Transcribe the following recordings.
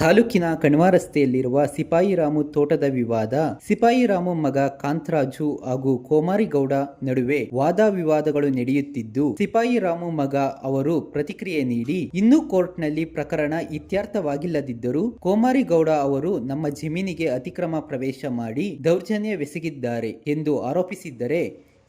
ತಾಲೂಕಿನ ಕಣ್ವ ರಸ್ತೆಯಲ್ಲಿರುವ ಸಿಪಾಯಿರಾಮು ತೋಟದ ವಿವಾದ, ಸಿಪಾಯಿರಾಮು ಮಗ ಕಾಂತರಾಜು ಹಾಗೂ ಕೋಮಾರಿಗೌಡ ನಡುವೆ ವಾದ ವಿವಾದಗಳು ನಡೆಯುತ್ತಿದ್ದು, ಸಿಪಾಯಿರಾಮು ಮಗ ಅವರು ಪ್ರತಿಕ್ರಿಯೆ ನೀಡಿ, ಇನ್ನೂ ಕೋರ್ಟ್ನಲ್ಲಿ ಪ್ರಕರಣ ಇತ್ಯರ್ಥವಾಗಿಲ್ಲದಿದ್ದರೂ ಕೋಮಾರಿಗೌಡ ಅವರು ನಮ್ಮ ಜಮೀನಿಗೆ ಅತಿಕ್ರಮ ಪ್ರವೇಶ ಮಾಡಿ ದೌರ್ಜನ್ಯವೆಸಗಿದ್ದಾರೆ ಎಂದು ಆರೋಪಿಸಿದ್ದರೆ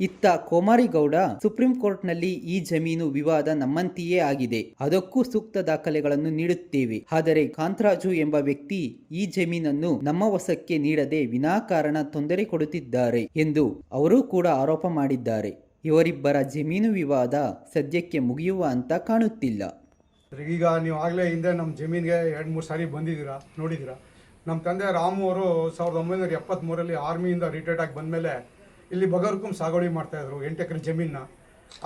ಇತ್ತ ಕೋಮಾರಿಗೌಡ ಸುಪ್ರೀಂ ಕೋರ್ಟ್ನಲ್ಲಿ ಈ ಜಮೀನು ವಿವಾದ ನಮ್ಮಂತೆಯೇ ಆಗಿದೆ. ಅದಕ್ಕೂ ಸೂಕ್ತ ದಾಖಲೆಗಳನ್ನು ನೀಡುತ್ತೇವೆ. ಆದರೆ ಕಾಂತರಾಜು ಎಂಬ ವ್ಯಕ್ತಿ ಈ ಜಮೀನನ್ನು ನಮ್ಮ ವಶಕ್ಕೆ ನೀಡದೆ ವಿನಾಕಾರಣ ತೊಂದರೆ ಕೊಡುತ್ತಿದ್ದಾರೆ ಎಂದು ಅವರು ಕೂಡ ಆರೋಪ ಮಾಡಿದ್ದಾರೆ. ಇವರಿಬ್ಬರ ಜಮೀನು ವಿವಾದ ಸದ್ಯಕ್ಕೆ ಮುಗಿಯುವ ಅಂತ ಕಾಣುತ್ತಿಲ್ಲ. ಈಗ ನೀವು ಆಗಲೇ ಹಿಂದೆ ನಮ್ಮ ಜಮೀನಿಗೆ ಎರಡು ಮೂರು ಸಾರಿ ಬಂದಿದ್ದೀರಾ, ನೋಡಿದ್ದೀರಾ? ನಮ್ಮ ತಂದೆ ರಾಮು ಅವರು ಸಾವಿರದ ಒಂಬೈನೂರ ಎಪ್ಪತ್ತ್ಮೂರಲ್ಲಿ ಆರ್ಮಿಯಿಂದ ರಿಟೈರ್ಡ್ ಆಗಿ ಬಂದಮೇಲೆ ಇಲ್ಲಿ ಬಗರ್ಕುಂ ಸಾಗುವಳಿ ಮಾಡ್ತಾಯಿದ್ರು ಎಂಟು ಎಕರೆ ಜಮೀನ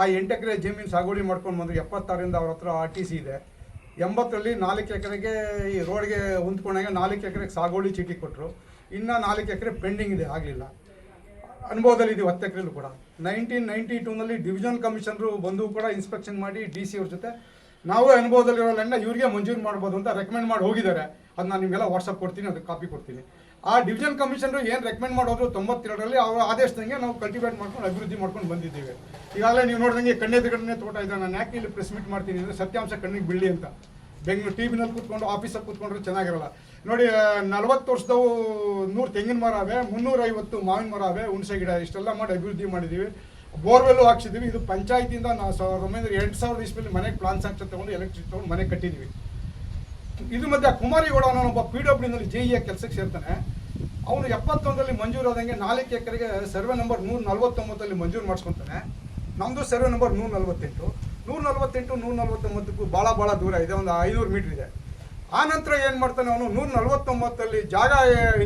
ಆ ಎಂಟು ಎಕರೆ ಜಮೀನು ಸಾಗುವಳಿ ಮಾಡ್ಕೊಂಡು ಬಂದರು ಎಪ್ಪತ್ತಾರರಿಂದ ಅವ್ರ ಹತ್ರ ಆರ್ ಟಿ ಸಿ ಇದೆ. ಎಂಬತ್ತರಲ್ಲಿ ನಾಲ್ಕು ಎಕರೆಗೆ ಈ ರೋಡ್ಗೆ ಹೊಂದ್ಕೊಂಡಾಗ ನಾಲ್ಕು ಎಕರೆಗೆ ಸಾಗುವಳಿ ಚೀಟಿ ಕೊಟ್ಟರು ಇನ್ನು ನಾಲ್ಕು ಎಕರೆ ಪೆಂಡಿಂಗ್ ಇದೆ, ಆಗಲಿಲ್ಲ. ಅನುಭವದಲ್ಲಿ ಇದೆ ಹತ್ತು ಎಕರೆಲ್ಲೂ ಕೂಡ. ನೈನ್ಟೀನ್ ನೈಂಟಿ ಟೂನಲ್ಲಿ ಡಿವಿಷನ್ ಕಮಿಷನರು ಬಂದು ಕೂಡ ಇನ್ಸ್ಪೆಕ್ಷನ್ ಮಾಡಿ ಡಿ ಸಿ ಅವ್ರ ಜೊತೆ ನಾವೇ ಅನುಭವದಲ್ಲಿರೋ ಲ್ಯಾಂಡ್ನ ಇವರಿಗೆ ಮಂಜೂರು ಮಾಡ್ಬೋದು ಅಂತ ರೆಕಮೆಂಡ್ ಮಾಡಿ ಹೋಗಿದ್ದಾರೆ. ಅದು ನಾನು ನಿಮಗೆಲ್ಲ ವಾಟ್ಸಪ್ ಕೊಡ್ತೀನಿ, ಅದಕ್ಕೆ ಕಾಪಿ ಕೊಡ್ತೀನಿ. ಆ ಡಿವಿಷನ್ ಕಮಿಷನರು ಏನು ರೆಕಮೆಂಡ್ ಮಾಡೋದು ತೊಂಬತ್ತೆರಡರಲ್ಲಿ ಅವರ ಆದೇಶದಂಗೆ ನಾವು ಕಲ್ಟಿವೇಟ್ ಮಾಡ್ಕೊಂಡು ಅಭಿವೃದ್ಧಿ ಮಾಡ್ಕೊಂಡು ಬಂದಿದ್ದೀವಿ. ಈಗಾಗಲೇ ನೀವು ನೋಡಿದಂಗೆ ಕಣ್ಣೆದುರುಗಡೆ ತೋಟ ಇದೆ. ನಾನು ಯಾಕೆ ಇಲ್ಲಿ ಪ್ರೆಸ್ ಮೀಟ್ ಮಾಡ್ತೀನಿ ಅಂದರೆ ಸತ್ಯಾಂಶ ಕಣ್ಣಿಗೆ ಬೀಳಿ ಅಂತ. ಬೆಂಗಳೂರು ಟಿ ವಿನಲ್ಲಿ ಕೂತ್ಕೊಂಡು ಆಫೀಸಲ್ಲಿ ಕೂತ್ಕೊಂಡ್ರೆ ಚೆನ್ನಾಗಿರಲ್ಲ. ನೋಡಿ ನಲ್ವತ್ತು ವರ್ಷದವು ನೂರು ತೆಂಗಿನ ಮರ ಅವೆ ಮುನ್ನೂರೈವತ್ತು ಮಾವಿನ ಮರ ಅವೆ, ಹುಣಸೆ ಗಿಡ, ಇಷ್ಟೆಲ್ಲ ಮಾಡಿ ಅಭಿವೃದ್ಧಿ ಮಾಡಿದ್ದೀವಿ. ಬೋರ್ವೆಲ್ಲು ಹಾಕ್ಸಿದ್ದೀವಿ. ಇದು ಪಂಚಾಯತಿಯಿಂದ ನಾವು ಸಾವಿರದ ಒಂಬೈನೂರ ಎರಡು ಸಾವಿರದ ಇಸ್ವಿಯಲ್ಲಿ ಮನೆಗೆ ಪ್ಲಾನ್ ಸಾಕ್ಷೆ ತೊಗೊಂಡು ಎಲೆಕ್ಟ್ರಿಕ್ ತೊಗೊಂಡು ಮನೆ ಕಟ್ಟಿದ್ದೀವಿ. ಇದು ಮಧ್ಯೆ ಕುಮಾರಿಗೌಡ ಅನ್ನೋ ಒಬ್ಬ ಪಿ ಡಬ್ಲ್ಯೂನಲ್ಲಿ ಜೆ ಇ ಕೆಲಸಕ್ಕೆ ಸೇರ್ತಾನೆ. ಅವನು ಎಪ್ಪತ್ತೊಂದರಲ್ಲಿ ಮಂಜೂರಾದಂಗೆ ನಾಲ್ಕು ಎಕರೆಗೆ ಸರ್ವೆ ನಂಬರ್ ನೂರ ನಲ್ವತ್ತೊಂಬತ್ತಲ್ಲಿ ಮಂಜೂರು ಮಾಡಿಸ್ಕೊತಾನೆ. ನಮ್ಮದು ಸರ್ವೆ ನಂಬರ್ ನೂರ ನಲವತ್ತೆಂಟು. ನೂರ ನಲವತ್ತೆಂಟು, ನೂರ ನಲವತ್ತೊಂಬತ್ತಕ್ಕೂ ಭಾಳ ಭಾಳ ದೂರ ಇದೆ, ಒಂದು ಐನೂರು ಮೀಟ್ರ್ ಇದೆ. ಆ ನಂತರ ಏನು ಮಾಡ್ತಾನೆ ಅವನು? ನೂರ ನಲ್ವತ್ತೊಂಬತ್ತಲ್ಲಿ ಜಾಗ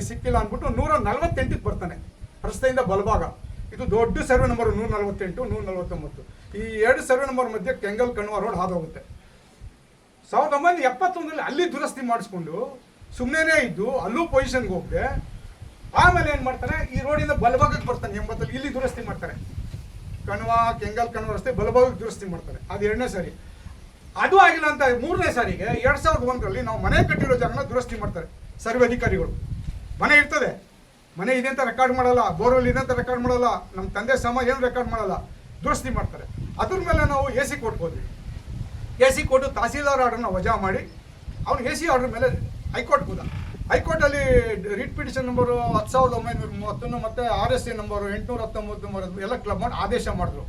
ಸಿಕ್ಕಿಲ್ಲ ಅಂದ್ಬಿಟ್ಟು ನೂರ ನಲವತ್ತೆಂಟಿಗೆ ಬರ್ತಾನೆ. ರಸ್ತೆಯಿಂದ ಬಲಭಾಗ. ಇದು ದೊಡ್ಡ ಸರ್ವೆ ನಂಬರ್ ನೂರ ನಲ್ವತ್ತೆಂಟು, ನೂರ ನಲ್ವತ್ತೊಂಬತ್ತು. ಈ ಎರಡು ಸರ್ವೆ ನಂಬರ್ ಮಧ್ಯೆ ಕೆಂಗಲ್ ಕಣ್ವ ರೋಡ್ ಹಾದೋಗುತ್ತೆ. ಸಾವಿರದ ಒಂಬೈನೂರ ಎಪ್ಪತ್ತೊಂದರಲ್ಲಿ ಅಲ್ಲಿ ದುರಸ್ತಿ ಮಾಡಿಸ್ಕೊಂಡು ಸುಮ್ಮನೆ ಇದ್ದು ಅಲ್ಲೂ ಪೊಸಿಷನ್ಗೆ ಹೋಗದೆ ಆಮೇಲೆ ಏನು ಮಾಡ್ತಾರೆ? ಈ ರೋಡಿಂದ ಬಲಭಾಗಕ್ಕೆ ಬರ್ತಾನೆ ಎಂಬತ್ತಲ್ಲಿ. ಇಲ್ಲಿ ದುರಸ್ತಿ ಮಾಡ್ತಾರೆ. ಕಣ್ವ, ಕೆಂಗಲ್ ಕಣ್ವ ರಸ್ತೆ ಬಲಭಾಗಕ್ಕೆ ದುರಸ್ತಿ ಮಾಡ್ತಾರೆ. ಅದು ಎರಡನೇ ಸಾರಿ. ಅದು ಆಗಿಲ್ಲ ಅಂತ ಮೂರನೇ ಸಾರಿಗೆ, ಎರಡು ಸಾವಿರದ ಒಂದರಲ್ಲಿ ನಾವು ಮನೆ ಕಟ್ಟಿರೋ ಜಾಗನ ದುರಸ್ತಿ ಮಾಡ್ತಾರೆ, ಸರ್ವೆ ಅಧಿಕಾರಿಗಳು. ಮನೆ ಇರ್ತದೆ. ಮನೆ ಇದೆ ಅಂತ ರೆಕಾರ್ಡ್ ಮಾಡಲ್ಲ ಬೋರ್ವೆಲ್ ಇದೆ ಅಂತ ರೆಕಾರ್ಡ್ ಮಾಡಲ್ಲ ನಮ್ಮ ತಂದೆ ಸಮ ಏನು ರೆಕಾರ್ಡ್ ಮಾಡಲ್ಲ, ದುರಸ್ತಿ ಮಾಡ್ತಾರೆ. ಅದ್ರ ಮೇಲೆ ನಾವು ಎ ಸಿ ಕೋರ್ಟ್ಗೆ ಎ ಸಿ ಕೊಟ್ಟು ತಹಸೀಲ್ದಾರ್ ಆರ್ಡರ್ನ ವಜಾ ಮಾಡಿ, ಅವ್ನು ಎ ಸಿ ಆರ್ಡರ್ ಮೇಲೆ ಹೈಕೋರ್ಟ್ ಹೋದ. ಹೈಕೋರ್ಟಲ್ಲಿ ರಿಟ್ ಪಿಟಿಷನ್ ನಂಬರ್ ಹತ್ತು ಸಾವಿರದ ಒಂಬೈನೂರ ಮೂವತ್ತೊಂದು ಮತ್ತೆ ಆರ್ ಎಸ್ ಎ ನಂಬರ್ ಎಂಟುನೂರ ಹತ್ತೊಂಬತ್ತು ನಂಬರ್ ಎಲ್ಲ ಕ್ಲಬ್ ಮಾಡಿ ಆದೇಶ ಮಾಡಿದ್ರು.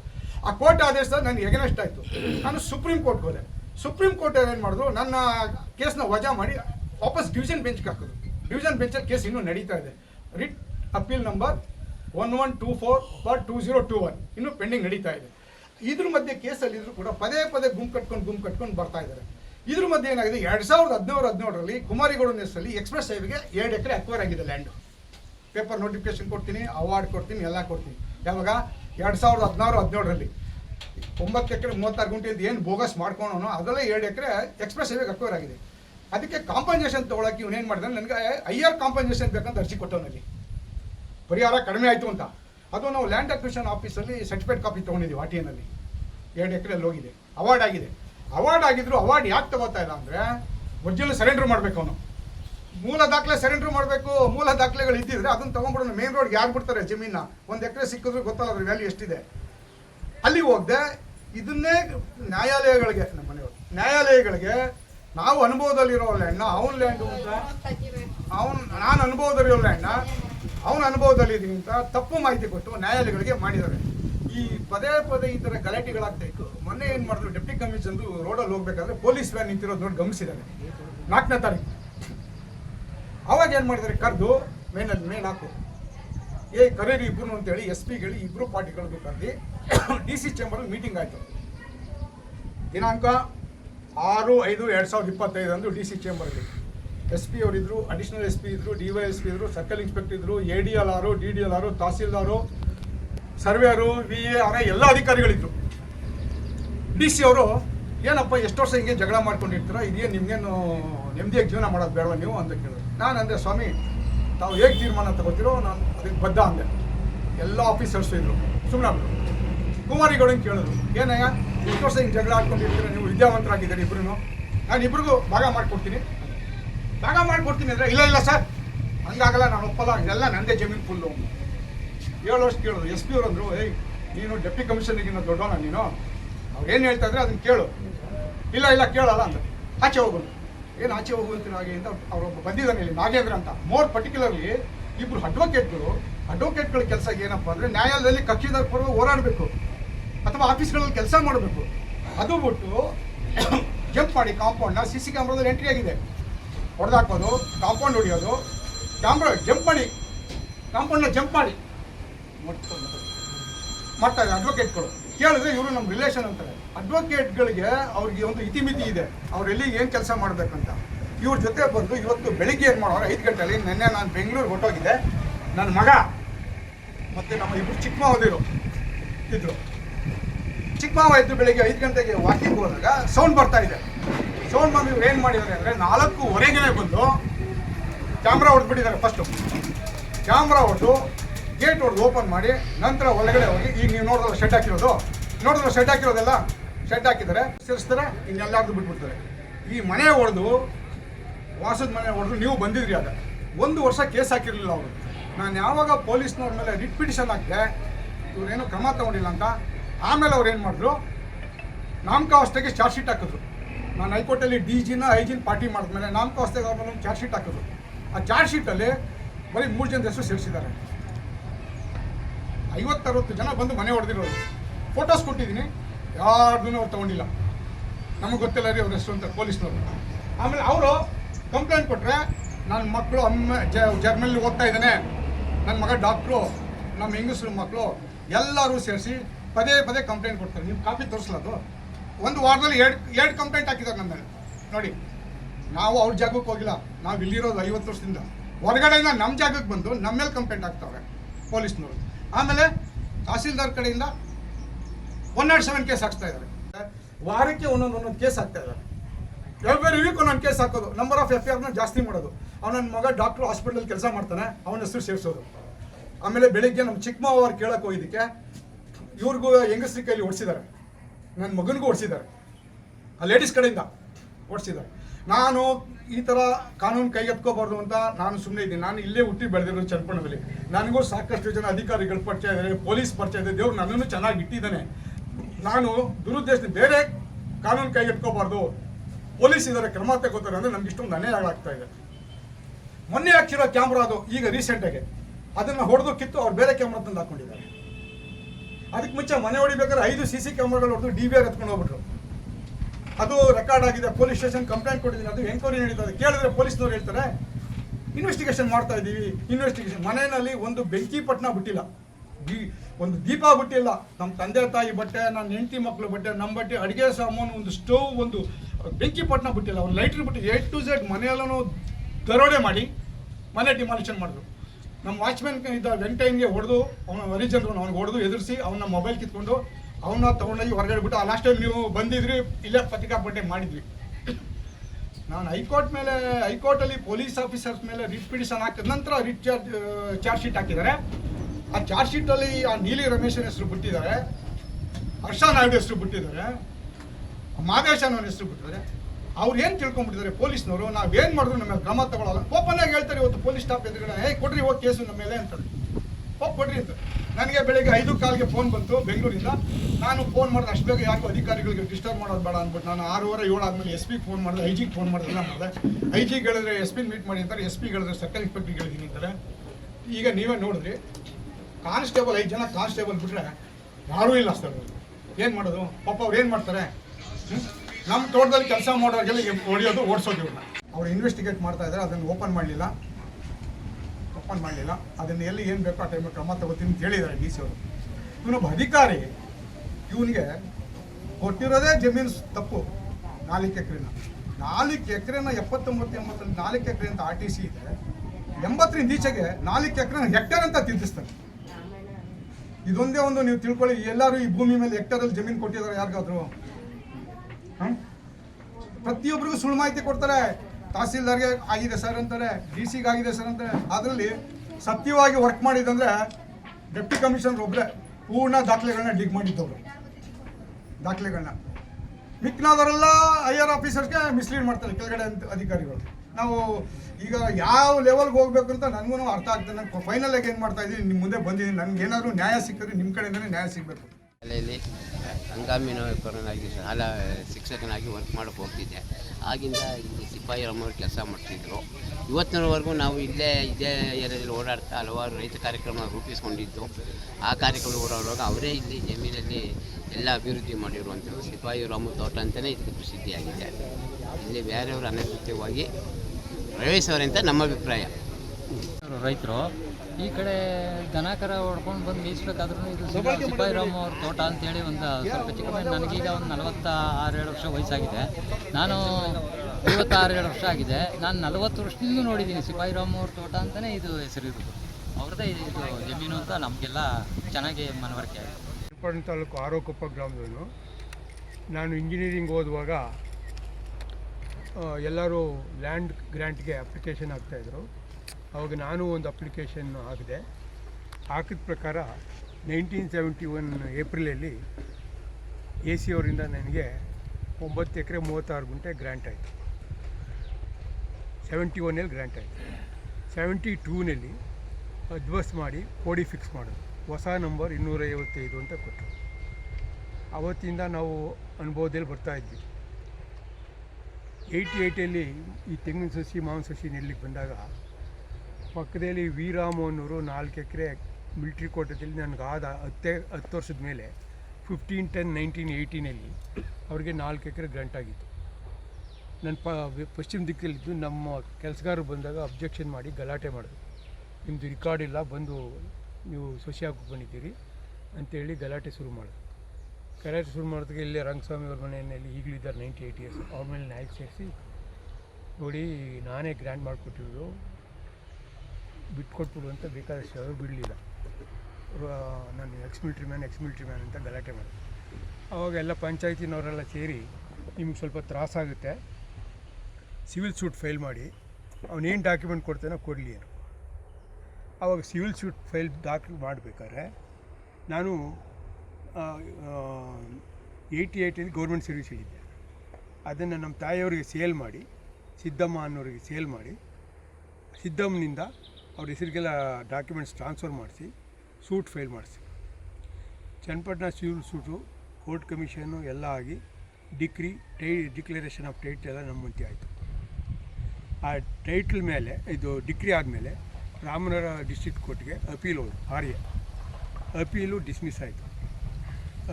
ಆ ಕೋರ್ಟ್ ಆದೇಶದಲ್ಲಿ ನನಗೆ ಎಗನೆಸ್ಟ್ ಆಯಿತು. ನಾನು ಸುಪ್ರೀಂ ಕೋರ್ಟ್ ಹೋದೆ. ಸುಪ್ರೀಂ ಕೋರ್ಟ್ ಏನು ಮಾಡಿದ್ರು, ನನ್ನ ಕೇಸ್ನ ವಜಾ ಮಾಡಿ ವಾಪಸ್ ಡಿವಿಷನ್ ಬೆಂಚ್ಗೆ ಹಾಕಿದ್ರು. ಡಿವಿಷನ್ ಬೆಂಚಲ್ಲಿ ಕೇಸ್ ಇನ್ನೂ ನಡೀತಾ ಇದೆ. Writ appeal number one one two four four two zero two one ಇನ್ನೂ ಪೆಂಡಿಂಗ್ ನಡೀತಾ ಇದೆ. ಇದ್ರ ಮಧ್ಯೆ ಕೇಸಲ್ಲಿ ಇದ್ರು ಕೂಡ ಪದೇ ಪದೇ ಗುಂಪು ಕಟ್ಕೊಂಡು ಗುಂಪು ಕಟ್ಕೊಂಡು ಬರ್ತಾ ಇದ್ದಾರೆ. ಇದ್ರ ಮಧ್ಯೆ ಏನಾಗಿದೆ? ಎರಡು ಸಾವಿರದ ಹದಿನೇಳು, ಹದಿನೇಳರಲ್ಲಿ ಕುಮಾರಿಗೌಡ ನೆಸಲ್ಲಿ ಎಕ್ಸ್ಪ್ರೆಸ್ ಹೈವೇಗೆ ಎರಡು ಎಕರೆ ಅಕ್ವೈರ್ ಆಗಿದೆ ಲ್ಯಾಂಡು ಪೇಪರ್ ನೋಟಿಫಿಕೇಶನ್ ಕೊಡ್ತೀನಿ ಅವಾರ್ಡ್ ಕೊಡ್ತೀನಿ, ಎಲ್ಲ ಕೊಡ್ತೀನಿ. ಯಾವಾಗ? ಎರಡು ಸಾವಿರದ ಹದಿನಾರು, ಹದಿನೇಳರಲ್ಲಿ. ಒಂಬತ್ತು ಎಕರೆ, ಮೂವತ್ತಾರು ಗುಂಟೆ ಏನು ಬೋಗಸ್ ಮಾಡ್ಕೊಳೋನು? ಅದರಲ್ಲೇ ಎರಡು ಎಕರೆ ಎಕ್ಸ್ಪ್ರೆಸ್ ಹೈವೇಗೆ ಅಕ್ವೈರ್ ಆಗಿದೆ. ಅದಕ್ಕೆ ಕಾಂಪನ್ಸೇಷನ್ ತೊಗೊಳಕ್ಕೆ ಏನು ಮಾಡಿದಾನೆ ನನಗೆ ಹೈಯರ್ ಕಾಂಪನ್ಸೇಷನ್ ಬೇಕಂತ ಅರ್ಜಿ ಕೊಟ್ಟವನಲ್ಲಿ. ಪರಿಹಾರ ಕಡಿಮೆ ಆಯಿತು ಅಂತ. ಅದು ನಾವು ಲ್ಯಾಂಡ್ ಅಕ್ವಿಷನ್ ಆಫೀಸಲ್ಲಿ ಸರ್ಟಿಫಿಕೇಟ್ ಕಾಪಿ ತೊಗೊಂಡಿದ್ದೀವಿ ಎನಲ್ಲಿ ಎರಡು ಎಕರೆಯಲ್ಲಿ ಹೋಗಿದೆ. ಅವಾರ್ಡ್ ಆಗಿದೆ. ಅವಾರ್ಡ್ ಆಗಿದ್ರು ಅವಾರ್ಡ್ ಯಾಕೆ ತಗೋತಾ ಇಲ್ಲ ಅಂದರೆ ಒರಿಜಿನಲ್ ಸರೆಂಡರ್ ಮಾಡಬೇಕು ಅವನು. ಮೂಲ ದಾಖಲೆ ಸರೆಂಡರ್ ಮಾಡಬೇಕು, ಮೂಲ ದಾಖಲೆಗಳು ಇದ್ದಿದ್ರೆ ಅದನ್ನು ತೊಗೊಂಡ್ಬಿಡೋಣ. ಮೇನ್ ರೋಡ್ಗೆ ಯಾರು ಬಿಡ್ತಾರೆ ಜಮೀನ? ಒಂದು ಎಕರೆ ಸಿಕ್ಕಿದ್ರು ಗೊತ್ತಲ್ಲ ಅದ್ರ ವ್ಯಾಲ್ಯೂ ಎಷ್ಟಿದೆ. ಅಲ್ಲಿಗೆ ಹೋಗದೆ, ಇದನ್ನೇ ನ್ಯಾಯಾಲಯಗಳಿಗೆ, ನಮ್ಮ ಮನೆಯವರು, ನ್ಯಾಯಾಲಯಗಳಿಗೆ ನಾವು ಅನುಭವದಲ್ಲಿರೋ ಲ್ಯಾಂಡ್ನ ಅವನ ಲ್ಯಾಂಡ್ ಅಂತ ಅವನು, ನಾನು ಅನುಭವದಲ್ಲಿರೋ ಲ್ಯಾಂಡ್ನ ಅವನ ಅನುಭವದಲ್ಲಿ ಅಂತ ತಪ್ಪು ಮಾಹಿತಿ ಕೊಟ್ಟು ನ್ಯಾಯಾಲಯಗಳಿಗೆ ಮಾಡಿದ್ದಾರೆ. ಈ ಪದೇ ಪದೇ ಈ ತರ ಗಲಾಟೆಗಳಾಗ್ತಾ ಮೊನ್ನೆ ಏನು ಮಾಡಿದ್ರು, ಡೆಪ್ಟಿ ಕಮಿಷನರು ರೋಡಲ್ಲಿ ಹೋಗ್ಬೇಕಾದ್ರೆ ಪೊಲೀಸ್ ವ್ಯಾನ್ ನಿಂತಿರೋದು ನೋಡಿ ಗಮನಿಸಿದ್ದಾರೆ. ನಾಲ್ಕನೇ ತಾರೀಕು. ಅವಾಗ ಏನ್ ಮಾಡಿದ್ದಾರೆ, ಕರೆದು ಮೇನಲ್ಲಿ ಮೇನ್ ಹಾಕು. ಏ, ಕರೀರಿ ಇಬ್ರು ಅಂತೇಳಿ ಎಸ್ ಪಿಗಳು ಇಬ್ರು ಪಾರ್ಟಿಗಳದ್ದು ಕರೆದು ಡಿ ಸಿ ಚೇಂಬರ್ ಮೀಟಿಂಗ್ ಆಯಿತು. ದಿನಾಂಕ ಆರು ಐದು ಎರಡು ಸಾವಿರದ ಇಪ್ಪತ್ತೈದರಂದು ಡಿ ಸಿ ಚೇಂಬರ್ಗೆ. ಎಸ್ ಪಿ ಅವರಿದ್ದರು ಅಡಿಷನಲ್ ಎಸ್ ಪಿ ಇದ್ದರು ಡಿ ವೈ ಎಸ್ ಪಿ ಇದ್ದರು ಸರ್ಕಲ್ ಇನ್ಸ್ಪೆಕ್ಟರ್ ಇದ್ದರು A D L R, D D L R, tahsildar ಸರ್ವೇರು V A R ಎಲ್ಲ ಅಧಿಕಾರಿಗಳಿದ್ರು. ಡಿ ಸಿ ಅವರು, ಏನಪ್ಪ ಎಷ್ಟು ವರ್ಷ ಹಿಂಗೆ ಜಗಳ ಮಾಡ್ಕೊಂಡಿರ್ತೀರ? ಇದೇನು ನಿಮ್ಗೇನು ನೆಮ್ಮದಿಯಾಗಿ ಜೀವನ ಮಾಡೋದು ಬೇಡವ ನೀವು? ಅಂತ ಕೇಳಿದ್ರು. ನಾನು ಅಂದೆ, ಸ್ವಾಮಿ, ತಾವು ಹೇಗೆ ತೀರ್ಮಾನ ತಗೋತೀರೋ ನಾನು ಅದಕ್ಕೆ ಬದ್ಧ ಅಂದೆ. ಎಲ್ಲ ಆಫೀಸರ್ಸ್ ಇದ್ರು. ಸುಮ್ಮನೆ ಕುಮಾರಿಗೌಡನ್ ಕೇಳಿದ್ರು, ಏನಯ್ಯ ಎಷ್ಟು ವರ್ಷ ಹಿಂಗೆ ಜಗಳ ಆಡ್ಕೊಂಡಿರ್ತೀರ? ನೀವು ವಿದ್ಯಾವಂತರಾಗಿದ್ದೀರಿ ಇಬ್ರು ನಾನು ಇಬ್ರಿಗೂ ಭಾಗ ಮಾಡಿಕೊಡ್ತೀನಿ. ಭಾಗ ಮಾಡಿಕೊಡ್ತೀನಿ ಅಂದರೆ, ಇಲ್ಲ ಇಲ್ಲ, ಸರ್, ಹಂಗಾಗಲ್ಲ, ನಾನು ಒಪ್ಪಲ್ಲ. ಇದೆಲ್ಲ ನಂದೇ ಜಮೀನು ಫುಲ್ಲು ಏಳು ವರ್ಷ ಕೇಳೋದು. ಎಸ್ ಪಿ ಅವ್ರು ಅಂದರು ಏಯ್, ನೀನು ಡೆಪ್ಟಿ ಕಮಿಷನರ್ಗಿನ್ನ ದೊಡ್ಡವನ ನೀನು? ಅವ್ರು ಏನು ಹೇಳ್ತಾ ಇದ್ರೆ ಅದನ್ನ ಕೇಳು. ಇಲ್ಲ ಇಲ್ಲ, ಕೇಳಲ್ಲ ಅಂತ ಆಚೆ ಹೋಗೋದು ಏನು ಆಚೆ ಹೋಗುವಂತ ಹಾಗೆ? ಅಂತ ಅವರೊಬ್ಬ ಬಂದಿದ್ದಾನೆ ಇಲ್ಲಿ, ನಾಗೇಂದ್ರ ಅಂತ. ಮೋರ್ ಪರ್ಟಿಕ್ಯುಲರ್ಲಿ ಇಬ್ರು ಅಡ್ವೊಕೇಟ್ಗಳು ಅಡ್ವೊಕೇಟ್ಗಳ ಕೆಲಸ ಏನಪ್ಪ ಅಂದರೆ ನ್ಯಾಯಾಲಯದಲ್ಲಿ ಕಕ್ಷಿದಾರ ಪರ್ವ ಹೋರಾಡಬೇಕು. ಅಥವಾ ಆಫೀಸ್ಗಳಲ್ಲಿ ಕೆಲಸ ಮಾಡಬೇಕು. ಅದು ಬಿಟ್ಟು ಜಂಪ್ ಮಾಡಿ ಕಾಂಪೌಂಡ್ನ ಸಿ ಸಿ ಕ್ಯಾಮ್ರಾದಲ್ಲಿ ಎಂಟ್ರಿ ಆಗಿದೆ. ಹೊಡೆದಾಕೋದು ಕಾಂಪೌಂಡ್ ಹೊಡಿಯೋದು. ಕ್ಯಾಮ್ರಾ ಜಂಪ್ ಮಾಡಿ, ಕಾಂಪೌಂಡ್ನ ಜಂಪ್ ಮಾಡಿ. ಮಾಡ್ತಾರೆ ಅಡ್ವೊಕೇಟ್ಗಳು ಕೇಳಿದ್ರೆ ಇವರು ನಮ್ಮ ರಿಲೇಷನ್ ಅಂತಾರೆ. ಅಡ್ವೊಕೇಟ್ಗಳಿಗೆ ಅವ್ರಿಗೆ ಒಂದು ಇತಿಮಿತಿ ಇದೆ. ಅವ್ರು ಎಲ್ಲಿ ಏನು ಕೆಲಸ ಮಾಡಬೇಕಂತ. ಇವ್ರ ಜೊತೆ ಬಂದು ಇವತ್ತು ಬೆಳಿಗ್ಗೆ ಏನು ಮಾಡೋರು ಐದು ಗಂಟೆಯಲ್ಲಿ ನಿನ್ನೆ ನಾನು ಬೆಂಗಳೂರಿಗೆ ಹೊಟ್ಟೋಗಿದ್ದೆ ನನ್ನ ಮಗ ಮತ್ತು ನಮ್ಮ ಇಬ್ಬರು ಚಿಕ್ಕ ಮಾವದಿರು ಇದ್ರು. ಚಿಕ್ಕ ಮಾವ ಇದ್ದು ಬೆಳಿಗ್ಗೆ ಐದು ಗಂಟೆಗೆ ವಾಕಿಂಗ್ ಹೋದಾಗ ಸೌಂಡ್ ಬರ್ತಾ ಇದೆ. ಸೌಂಡ್ ಬಂದು ಇವ್ರು ಏನು ಮಾಡಿದ್ದಾರೆ ಅಂದರೆ ಹೊರಗೆ ಬಂದು ಕ್ಯಾಮ್ರಾ ಹೊಡೆದ್ಬಿಟ್ಟಿದ್ದಾರೆ ಫಸ್ಟು ಕ್ಯಾಮ್ರಾ ಹೊಡೆದು ಗೇಟ್ ಹೊಡೆದು ಓಪನ್ ಮಾಡಿ, ನಂತರ ಒಳಗಡೆ ಹೋಗಿ, ಈಗ ನೀವು ನೋಡಿದ್ರೆ ಶೆಡ್ ಹಾಕಿರೋದು? ನೋಡಿದ್ರೆ ಶೆಡ್ ಹಾಕಿರೋದೆಲ್ಲ? ಶೆಡ್ ಹಾಕಿದ್ದಾರೆ, ಸೇರಿಸ್ತಾರೆ, ಇನ್ನೆಲ್ಲಾರ್ದು ಬಿಟ್ಬಿಡ್ತಾರೆ. ಈ ಮನೆ ಹೊಡೆದು ವಾಸದ ಮನೆ ಹೊಡೆದು ನೀವು ಬಂದಿದ್ರಿ ಆಗ. ಒಂದು ವರ್ಷ ಕೇಸ್ ಹಾಕಿರಲಿಲ್ಲ ಅವರು. ನಾನು ಯಾವಾಗ ಪೊಲೀಸ್ನವ್ರ ಮೇಲೆ ರಿಟ್ ಪಿಟಿಷನ್ ಹಾಕಿದೆ, ಇವರೇನು ಕ್ರಮ ತಗೊಂಡಿಲ್ಲ ಅಂತ, ಆಮೇಲೆ ಅವ್ರು ಏನು ಮಾಡಿದ್ರು? ನಾಮಕಾವಸ್ಥೆಗೆ ಚಾರ್ಜ್ ಶೀಟ್ ಹಾಕಿದ್ರು. ನಾನು ಹೈಕೋರ್ಟಲ್ಲಿ ಡಿ ಜಿನ ಐ ಜಿನ ಪಾರ್ಟಿ ಮಾಡಿದ್ಮೇಲೆ ನಾಮಕಾವಸ್ಥೆಗೆ ಅವ್ರ ಮೇಲೆ ಚಾರ್ಜ್ ಶೀಟ್ ಹಾಕಿದ್ರು. ಆ ಚಾರ್ಜ್ ಶೀಟಲ್ಲಿ ಬರೀ ಮೂರು ಜನ ಹೆಸರು ಸೇರಿಸಿದ್ದಾರೆ. ಐವತ್ತರವತ್ತು ಜನ ಬಂದು ಮನೆ ಹೊಡೆದಿರೋದು ಫೋಟೋಸ್ ಕೊಟ್ಟಿದ್ದೀನಿ. ಯಾರ್ದೂ ಅವ್ರು ತೊಗೊಂಡಿಲ್ಲ. ನಮಗೆ ಗೊತ್ತಿಲ್ಲ ರೀ ಅವ್ರ ಹೆಸರು ಅಂತ ಪೊಲೀಸ್ನವರು. ಆಮೇಲೆ ಅವರು ಕಂಪ್ಲೇಂಟ್ ಕೊಟ್ಟರೆ ನನ್ನ ಮಕ್ಕಳು ಅಮ್ಮ ಜ ಜರ್ಮನಲ್ಲಿ ಓದ್ತಾ ಇದ್ದಾನೆ. ನನ್ನ ಮಗ ಡಾಕ್ಟ್ರು ನಮ್ಮ ಹೆಂಗಸ್ರ ಮಕ್ಕಳು ಎಲ್ಲರೂ ಸೇರಿಸಿ ಪದೇ ಪದೇ ಕಂಪ್ಲೇಂಟ್ ಕೊಡ್ತಾರೆ. ನೀವು ಕಾಪಿ ತೋರಿಸ್ಲದು ಒಂದು ವಾರದಲ್ಲಿ ಎರಡು ಎರಡು ಕಂಪ್ಲೇಂಟ್ ಹಾಕಿದ್ದಾರೆ ನಮ್ಮ ಮೇಲೆ. ನೋಡಿ, ನಾವು ಅವ್ರ ಜಾಗಕ್ಕೆ ಹೋಗಿಲ್ಲ. ನಾವು ಇಲ್ಲಿರೋದು ಐವತ್ತು ವರ್ಷದಿಂದ. ಹೊರಗಡೆಯಿಂದ ನಮ್ಮ ಜಾಗಕ್ಕೆ ಬಂದು ನಮ್ಮ ಮೇಲೆ ಕಂಪ್ಲೇಂಟ್ ಹಾಕ್ತಾವ್ರೆ ಪೊಲೀಸ್ನವರು. ಆಮೇಲೆ ತಹಸೀಲ್ದಾರ್ ಕಡೆಯಿಂದ ಒನ್ ನಾಟ್ ಸೆವೆನ್ ಕೇಸ್ ಹಾಕ್ತಾ ಇದ್ದಾರೆ ವಾರಕ್ಕೆ ಒಂದೊಂದು ಒಂದೊಂದು ಕೇಸ್ ಹಾಕ್ತಾ ಇದ್ದಾರೆ ಎವ್ರಿ ವೀಕ್ ಒಂದೊಂದು ಕೇಸ್ ಹಾಕೋದು. ನಂಬರ್ ಆಫ್ ಎಫ್ ಆರ್ನ ಜಾಸ್ತಿ ಮಾಡೋದು. ಅವನ ಮಗ ಡಾಕ್ಟ್ರು ಹಾಸ್ಪಿಟಲ್ ಕೆಲಸ ಮಾಡ್ತಾನೆ, ಅವನ ಹೆಸರು ಸೇರಿಸೋದು. ಆಮೇಲೆ ಬೆಳಿಗ್ಗೆ ನಮ್ಮ ಚಿಕ್ಕಮ್ಮ ಅವ್ರು ಕೇಳಕ್ಕೆ ಹೋಗಿದ್ದಕ್ಕೆ ಇವ್ರಿಗೂ ಹೆಂಗಸ್ರಿ ಕೈಲಿ ಓಡಿಸಿದ್ದಾರೆ. ನನ್ನ ಮಗನಿಗೂ ಓಡಿಸಿದ್ದಾರೆ. ಆ ಲೇಡೀಸ್ ಕಡೆಯಿಂದ ಓಡಿಸಿದ್ದಾರೆ. ನಾನು ಈ ಥರ ಕಾನೂನು ಕೈಗೆತ್ಕೋಬಾರ್ದು ಅಂತ ನಾನು ಸುಮ್ಮನೆ ಇದ್ದೀನಿ. ನಾನು ಇಲ್ಲೇ ಹುಟ್ಟಿ ಬೆಳೆದಿರೋದು ಚರ್ಪಣದಲ್ಲಿ ನನಗೂ ಸಾಕಷ್ಟು ಜನ ಅಧಿಕಾರಿಗಳು ಪರಿಚಯ ಇದ್ದಾರೆ, ಪೊಲೀಸ್ ಪರಿಚಯ ಇದೆ ದೇವ್ರು ನನ್ನನ್ನು ಚೆನ್ನಾಗಿ ಇಟ್ಟಿದ್ದಾನೆ. ನಾನು ದುರುದ್ದೇಶ ಬೇರೆ ಕಾನೂನು ಕೈಗೆತ್ಕೋಬಾರ್ದು ಪೊಲೀಸ್ ಇದರ, ಕ್ರಮ ತಗೋತಾರೆ ಅಂದರೆ ನಮ್ಗೆ ಇಷ್ಟೊಂದು ಅನ್ಯಾಯ ಇದೆ. ಮೊನ್ನೆ ಹಾಕಿರೋ ಕ್ಯಾಮ್ರಾ ಅದು ಈಗ ರೀಸೆಂಟಾಗಿ ಅದನ್ನು ಹೊಡೆದು ಕಿತ್ತು ಅವ್ರು ಬೇರೆ ಕ್ಯಾಮ್ರಾ ತಂದು ಹಾಕೊಂಡಿದ್ದಾರೆ. ಅದಕ್ಕೆ ಮುಂಚೆ ಮನೆ ಹೊಡಿಬೇಕಾದ್ರೆ ಐದು ಸಿ ಸಿ ಕ್ಯಾಮ್ರಾಗಳು ಹೊಡೆದು ಡಿ ಬಿ ಆರ್ ಎತ್ಕೊಂಡು ಹೋಗ್ಬಿಟ್ರು. ಅದು ರೆಕಾರ್ಡ್ ಆಗಿದೆ ಪೊಲೀಸ್ ಸ್ಟೇಷನ್ ಕಂಪ್ಲೇಂಟ್ ಕೊಟ್ಟಿದ್ದೀನಿ, ಅದು ಎಂಕ್ವೈರಿ ನಡೀತದೆ ಕೇಳಿದ್ರೆ ಪೊಲೀಸ್ನವ್ರು ಹೇಳ್ತಾರೆ ಇನ್ವೆಸ್ಟಿಗೇಷನ್ ಮಾಡ್ತಾ ಇದ್ದೀವಿ ಇನ್ವೆಸ್ಟಿಗೇಷನ್ ಮನೆಯಲ್ಲಿ ಒಂದು ಬೆಂಕಿ ಪಟ್ಟಣ ಬಿಟ್ಟಿಲ್ಲ. ದಿ, ಒಂದು ದೀಪ ಬಿಟ್ಟಿಲ್ಲ. ನಮ್ಮ ತಂದೆ ತಾಯಿ ಬಟ್ಟೆ ನನ್ನ ಹೆಂಡತಿ ಮಕ್ಕಳು ಬಟ್ಟೆ ನಮ್ಮ ಬಟ್ಟೆ, ಅಡುಗೆ ಸಾಮಾನು, ಒಂದು ಸ್ಟೋವ್, ಒಂದು ಬೆಂಕಿ ಪಟ್ಟಣ ಬಿಟ್ಟಿಲ್ಲ. ಒಂದು ಲೈಟ್ರ್ ಬಿಟ್ಟು ಎ ಟು ಝೆಡ್ ಮನೆಯಲ್ಲೂ ದರೋಡೆ ಮಾಡಿ, ಮನೆ ಡಿಮಾಲಿಷನ್ ಮಾಡಿದ್ರು. ನಮ್ಮ ವಾಚ್ಮ್ಯಾನ್ ಇದ್ದ ವೆಂಕಟಯ್ಯನ್ಗೆ ಹೊಡೆದು, ಅವನ ಹರಿಚಂದ್ರನ್ ಅವ್ನಿಗೆ ಹೊಡೆದು ಎದುರಿಸಿ, ಅವನ ಮೊಬೈಲ್ ಕಿತ್ಕೊಂಡು ಅವನ್ನ ತಗೊಂಡೋಗಿ ಹೊರಗಡೆ ಬಿಟ್ಟು ಲಾಸ್ಟ್ ಟೈಮ್ ನೀವು ಬಂದಿದ್ರಿ, ಇಲ್ಲೇ ಪತ್ರಿಕಾಪಟ್ಟೆ ಮಾಡಿದ್ವಿ. ನಾನು ಹೈಕೋರ್ಟ್ ಮೇಲೆ ಹೈಕೋರ್ಟಲ್ಲಿ ಪೊಲೀಸ್ ಆಫೀಸರ್ಸ್ ಮೇಲೆ ರಿಟ್ ಪಿಟಿಷನ್ ಹಾಕಿದ ನಂತರ ರಿಟ್ ಚಾರ್ಜ್ ಚಾರ್ಜ್ ಶೀಟ್ ಹಾಕಿದ್ದಾರೆ. ಆ ಚಾರ್ಜ್ ಶೀಟಲ್ಲಿ ಆ ನೀಲಿ ರಮೇಶನ ಹೆಸರು ಬಿಟ್ಟಿದ್ದಾರೆ. ಹರ್ಷ ನಾಯ್ಡು ಹೆಸರು ಬಿಟ್ಟಿದ್ದಾರೆ. ಮಾದೇಶ ಅನ್ನೋ ಹೆಸರು ಬಿಟ್ಟಿದ್ದಾರೆ. ಅವ್ರು ಏನು ತಿಳ್ಕೊಂಡ್ಬಿಟ್ಟಿದ್ದಾರೆ ಪೊಲೀಸ್ನವರು? ನಾವೇನು ಮಾಡಿದ್ರು ನಮ್ಮ ಕ್ರಮ ತಗೊಳ್ಳಲ್ಲ ಓಪನ್ ಆಗಿ ಹೇಳ್ತಾರೆ ಇವತ್ತು ಪೊಲೀಸ್ ಸ್ಟಾಫ್ ಎದುರುಗಡೆ ಹೇ ಕೊಡ್ರಿ, ಹೋಗಿ ಕೇಸು ನಮ್ಮ ಮೇಲೆ ಅಂತಾರೆ. ಹೋಗಿ ಕೊಡ್ರಿ ಅಂತ. ನನಗೆ ಬೆಳಿಗ್ಗೆ ಐದು ಕಾಲಿಗೆ ಫೋನ್ ಬಂತು ಬೆಂಗಳೂರಿಂದ. ನಾನು ಫೋನ್ ಮಾಡಿದೆ, ಅಷ್ಟು ಬೇಗ ಯಾಕೋ ಅಧಿಕಾರಿಗಳಿಗೆ ಡಿಸ್ಟರ್ಬ್ ಮಾಡೋದು ಬೇಡ ಅಂದ್ಬಿಟ್ಟು ನಾನು ಆರೂವರೆ, ಏಳು ಆದಮೇಲೆ ಎಸ್ ಪಿಗೆ ಫೋನ್ ಮಾಡಿದೆ ಐ ಜಿಗೆ ಫೋನ್ ಮಾಡಿದೆ, ಎಲ್ಲ ಮಾಡಿದೆ. ಐ ಜಿಗೆ ಹೇಳಿದ್ರೆ ಎಸ್ ಪಿನ ಮೀಟ್ ಮಾಡಿ ಅಂತಾರೆ ಎಸ್ ಪಿ ಹೇಳಿದ್ರೆ ಸರ್ಕಲ್ ಇನ್ಸ್ಪೆಕ್ಟರ್ ಹೇಳಿದ್ದೀನಿ ಅಂತಾರೆ. ಈಗ ನೀವೇ ನೋಡಿದ್ರಿ, ಕಾನ್ಸ್ಟೇಬಲ್, ಐದು ಜನ ಕಾನ್ಸ್ಟೇಬಲ್ ಬಿಟ್ಟರೆ ಯಾರೂ ಇಲ್ಲ ಸರ್. ಏನು ಮಾಡೋದು? ಪಾಪ ಅವ್ರು ಏನು ಮಾಡ್ತಾರೆ? ನಮ್ಮ ತೋಟದಲ್ಲಿ ಕೆಲಸ ಮಾಡೋರಿಗೆಲ್ಲ ಹೊಡೆಯೋದು, ಓಡಿಸೋದು ಇವ್ರನ್ನ. ಅವ್ರು ಇನ್ವೆಸ್ಟಿಗೇಟ್ ಮಾಡ್ತಾ ಇದ್ದಾರೆ ಅದನ್ನು ಓಪನ್ ಮಾಡಲಿಲ್ಲ. ಓಪನ್ ಮಾಡಲಿಲ್ಲ. ಅದನ್ನು ಎಲ್ಲಿ ಏನು ಬೇಕೋ ಆ ಟೈಮ್ ಕ್ರಮ ತಗೋತೀನಿ ಅಂತ ಹೇಳಿದ್ದಾರೆ ಡಿ ಸಿ ಅವರು. ಇವನೊಬ್ಬ ಅಧಿಕಾರಿ. ಇವನಿಗೆ ಕೊಟ್ಟಿರೋದೇ ಜಮೀನು ತಪ್ಪು. ನಾಲ್ಕು ಎಕರೆನ. ನಾಲ್ಕು ಎಕರೆನ ಎಪ್ಪತ್ತೊಂಬತ್ತು ಎಂಬತ್ತರಲ್ಲಿ ನಾಲ್ಕು ಎಕರೆ ಅಂತ ಆರ್ ಟಿ ಸಿ ಇದೆ. ಎಂಬತ್ತರಿಂದ ಈಚೆಗೆ ನಾಲ್ಕು ಎಕರೆನ ಹೆಕ್ಟೇರ್ ಅಂತ ತಿದ್ದಿಸ್ತಾರೆ ಇದೊಂದೇ ಒಂದು ನೀವು ತಿಳ್ಕೊಳ್ಳಿ, ಎಲ್ಲರೂ ಈ ಭೂಮಿ ಮೇಲೆ ಹೆಕ್ಟೇರಲ್ಲಿ ಜಮೀನು ಕೊಟ್ಟಿದ್ದಾರೆ ಯಾರಿಗಾದ್ರು? ಪ್ರತಿಯೊಬ್ಬರಿಗೂ ಸುಳ್ಳು ಮಾಹಿತಿ ಕೊಡ್ತಾರೆ. ತಹಸೀಲ್ದಾರ್ಗೆ ಆಗಿದೆ ಸರ್ ಅಂತಾರೆ ಡಿ ಆಗಿದೆ ಸರ್ ಅಂತಾರೆ ಅದರಲ್ಲಿ ಸತ್ಯವಾಗಿ ವರ್ಕ್ ಮಾಡಿದಂದ್ರೆ ಡೆಪ್ಟಿ ಕಮಿಷನರ್ ಒಬ್ಬರೇ ಪೂರ್ಣ ದಾಖಲೆಗಳನ್ನ ಡಿಗ್ ಮಾಡಿದ್ದವರು. ದಾಖಲೆಗಳನ್ನ ಮಿಕ್ಕಿನವರೆಲ್ಲ ಐ ಆರ್ ಆಫೀಸರ್ಸ್ಗೆ ಮಿಸ್ಲೀಡ್ ಮಾಡ್ತಾರೆ ಕೆಳಗಡೆ ಅಧಿಕಾರಿಗಳು. ನಾವು ಈಗ ಯಾವ ಲೆವೆಲ್ಗೆ ಹೋಗ್ಬೇಕು ಅಂತ ನನಗೂ ಅರ್ಥ ಆಗ್ತದೆ ನಾನು ಫೈನಲ್ ಆಗಿ ಏನು ಮಾಡ್ತಾ ಇದ್ದೀನಿ ನಿಮ್ಮ ಮುಂದೆ ಬಂದಿದ್ದೀನಿ ನನಗೆ ಏನಾದರೂ ನ್ಯಾಯ ಸಿಕ್ಕಿದ್ರೆ ನಿಮ್ಮ ಕಡೆಯಿಂದಲೇ ನ್ಯಾಯ ಸಿಗಬೇಕು. ಶಾಲೆಯಲ್ಲಿ ಹಂಗಾಮಿ ನೌಕರನಾಗಿ ಶಾಲಾ ಶಿಕ್ಷಕನಾಗಿ ವರ್ಕ್ ಮಾಡೋಕ್ಕೆ ಹೋಗ್ತಿದ್ದೆ. ಆಗಿಂದ ಇಲ್ಲಿ ಸಿಪಾಯಿ ರಮ್ಮವ್ರು ಕೆಲಸ ಮಾಡ್ತಿದ್ರು. ಇವತ್ತಿನವರೆಗೂ ನಾವು ಇಲ್ಲೇ, ಇದೇ ಏರಿಯಾದಲ್ಲಿ ಓಡಾಡ್ತಾ ಹಲವಾರು ರೈತ ಕಾರ್ಯಕ್ರಮ ರೂಪಿಸ್ಕೊಂಡಿದ್ದು. ಆ ಕಾರ್ಯಕ್ರಮ ಓಡಾಡುವಾಗ ಅವರೇ ಇಲ್ಲಿ ಜಮೀನಲ್ಲಿ ಎಲ್ಲ ಅಭಿವೃದ್ಧಿ ಮಾಡಿರುವಂಥದ್ದು. ಸಿಪಾಯಿ ರಾಮು ತೋಟ ಅಂತಲೇ ಇದಕ್ಕೆ ಪ್ರಸಿದ್ಧಿಯಾಗಿದೆ. ಇಲ್ಲಿ ಬೇರೆಯವರು ಅನಗತ್ಯವಾಗಿ ಅಂತ ನಮ್ಮ ಅಭಿಪ್ರಾಯ. ರೈತರು ಈ ಕಡೆ ದನಕರ ಹೊಡ್ಕೊಂಡು ಬಂದು ಮೇಯಿಸ್ಬೇಕಾದ್ರೂ ಇದು ಸಿಬ್ಬಾಯಿರಾಮ್ ಅವ್ರ ತೋಟ ಅಂತೇಳಿ ಒಂದು ಸ್ವಲ್ಪ ಚಿಕ್ಕ ಮನೆ. ನನಗೀಗ ಒಂದು ನಲವತ್ತ ಆರೇಳು ವರ್ಷ ವಯಸ್ಸಾಗಿದೆ. ನಾನು ಐವತ್ತಾರು ಏಳು ವರ್ಷ ಆಗಿದೆ. ನಾನು ನಲವತ್ತು ವರ್ಷದಿಂದ ನೋಡಿದ್ದೀನಿ ಸಿಪಾಯಿರಾಮ್ ಅವ್ರ ತೋಟ ಅಂತಲೇ ಇದು ಹೆಸರಿರೋದು ಅವ್ರದ್ದೇ ಇದು ಜಮೀನು ಅಂತ ನಮಗೆಲ್ಲ ಚೆನ್ನಾಗಿ ಮನವರಿಕೆ ಆಗಿದೆ. ತಾಲೂಕು ಆರೋಕೊಪ್ಪ ಗ್ರಾಮದವನು. ನಾನು ಇಂಜಿನಿಯರಿಂಗ್ ಓದುವಾಗ ಎಲ್ಲರೂ ಲ್ಯಾಂಡ್ ಗ್ರ್ಯಾಂಟ್ಗೆ ಅಪ್ಲಿಕೇಶನ್ ಹಾಕ್ತಾಯಿದ್ರು ಅವಾಗ ನಾನು ಒಂದು ಅಪ್ಲಿಕೇಶನ್ ಹಾಕಿದೆ. ಹಾಕಿದ ಪ್ರಕಾರ ನೈನ್ಟೀನ್ ಸೆವೆಂಟಿ ಒನ್ ಏಪ್ರಿಲಲ್ಲಿ ಎ ಸಿ ಅವರಿಂದ ನನಗೆ ಒಂಬತ್ತು ಎಕರೆ ಮೂವತ್ತಾರು ಗುಂಟೆ ಗ್ರ್ಯಾಂಟ್ ಆಯಿತು. ಸೆವೆಂಟಿ ಒನ್ನಲ್ಲಿ ಗ್ರ್ಯಾಂಟ್ ಆಯಿತು. ಸೆವೆಂಟಿ ಟೂನಲ್ಲಿ ಅಡ್ವಸ್ ಮಾಡಿ ಕೋಡಿ ಫಿಕ್ಸ್ ಮಾಡೋದು ಹೊಸ ನಂಬರ್ ಇನ್ನೂರೈವತ್ತೈದು ಅಂತ ಕೊಟ್ಟರು ಅವತ್ತಿಂದ ನಾವು ಅನುಭವದಲ್ಲಿ ಬರ್ತಾ ಇದ್ವಿ. ಏಯ್ಟಿ ಏಯ್ಟಲ್ಲಿ ಈ ತೆಂಗಿನ ಸಸಿ, ಮಾವಿನ ಸಸಿ ನೆಲ್ಲಿಗೆ ಬಂದಾಗ ಪಕ್ಕದಲ್ಲಿ ವೀರಾಮು ಅನ್ನೋರು ನಾಲ್ಕು ಎಕರೆ ಮಿಲ್ಟ್ರಿ ಕೋಟದಲ್ಲಿ ನನಗೆ ಆದ ಹತ್ತೇ, ಹತ್ತು ವರ್ಷದ ಮೇಲೆ ಫಿಫ್ಟೀನ್ ಟೆನ್ ನೈನ್ಟೀನ್ ಏಯ್ಟೀನಲ್ಲಿ ಅವ್ರಿಗೆ ನಾಲ್ಕು ಎಕರೆ ಗ್ರಂಟ್ ಆಗಿತ್ತು. ನನ್ನ ಪ ಪಶ್ಚಿಮ ದಿಕ್ಕಲ್ಲಿದ್ದು ನಮ್ಮ ಕೆಲಸಗಾರರು ಬಂದಾಗ ಅಬ್ಜೆಕ್ಷನ್ ಮಾಡಿ ಗಲಾಟೆ ಮಾಡಿದ್ರು. ನಿಮ್ಮದು ರೆಕಾರ್ಡ್ ಇಲ್ಲ ಬಂದು ನೀವು ಸೊಸೆ ಬಂದಿದ್ದೀರಿ ಅಂತೇಳಿ ಗಲಾಟೆ ಶುರು ಮಾಡಿದ್ರು. ಗಲಾಟೆ ಶುರು ಮಾಡಿದಾಗ ಇಲ್ಲೇ ರಂಗಸ್ವಾಮಿ ಅವ್ರ ಮನೆಯಲ್ಲಿ ಈಗಲಿದ್ದಾರೆ ನೈಂಟಿ ಏಯ್ಟ್ ಇಯರ್ಸ್. ಅವ್ರ ಮೇಲೆ ನಾಯಕ್ ಸೇರಿಸಿ ನೋಡಿ ನಾನೇ ಗ್ರ್ಯಾಂಡ್ ಮಾಡಿಕೊಟ್ಟಿರೋದು. ಬಿಟ್ಕೊಟ್ಬಿಡು ಅಂತ ಬೇಕಾದಷ್ಟು ಯಾರು ಬಿಡಲಿಲ್ಲ. ನಾನು ex military man ex military man ಅಂತ ಗಲಾಟೆ ಮಾಡಿದೆ. ಅವಾಗ ಎಲ್ಲ ಪಂಚಾಯತಿನವರೆಲ್ಲ ಸೇರಿ ನಿಮ್ಗೆ ಸ್ವಲ್ಪ ತ್ರಾಸಾಗುತ್ತೆ ಸಿವಿಲ್ ಸೂಟ್ ಫೈಲ್ ಮಾಡಿ. ಅವನೇನು ಡಾಕ್ಯುಮೆಂಟ್ ಕೊಡ್ತಾನೋ ಕೊಡಲಿ ಏನು. ಆವಾಗ ಸಿವಿಲ್ ಸೂಟ್ ಫೈಲ್ ದಾಖಲು ಮಾಡಬೇಕಾದ್ರೆ ನಾನು ಏಯ್ಟಿ ಏಯ್ಟಲ್ಲಿ ಗೌರ್ಮೆಂಟ್ ಸರ್ವಿಸ್ ಹೇಳಿದ್ದೆ. ಅದನ್ನು ನಮ್ಮ ತಾಯಿಯವರಿಗೆ ಸೇಲ್ ಮಾಡಿ, ಸಿದ್ದಮ್ಮ ಅನ್ನೋರಿಗೆ ಸೇಲ್ ಮಾಡಿ, ಸಿದ್ದಮ್ಮನಿಂದ ಅವ್ರ ಹೆಸರಿಗೆಲ್ಲ ಡಾಕ್ಯುಮೆಂಟ್ಸ್ ಟ್ರಾನ್ಸ್ಫರ್ ಮಾಡಿಸಿ, ಸೂಟ್ ಫೈಲ್ ಮಾಡಿಸಿ. Channapatna civil suit, court commission ಎಲ್ಲ ಆಗಿ ಡಿಕ್ರಿ, ಟೈ, ಡಿಕ್ಲರೇಷನ್ ಆಫ್ ಟೈಟ್ ಎಲ್ಲ ನಮ್ಮಂತೆ ಆಯಿತು. ಆ ಟೈಟ್ಲ್ ಮೇಲೆ, ಇದು ಡಿಗ್ರಿ ಆದಮೇಲೆ ರಾಮನಗರ ಡಿಸ್ಟ್ರಿಕ್ಟ್ ಕೋರ್ಟ್ಗೆ ಅಪೀಲ್ ಹೋದರು ಆರ್ ಎ ಅಪೀಲು ಡಿಸ್ಮಿಸ್ ಆಯಿತು.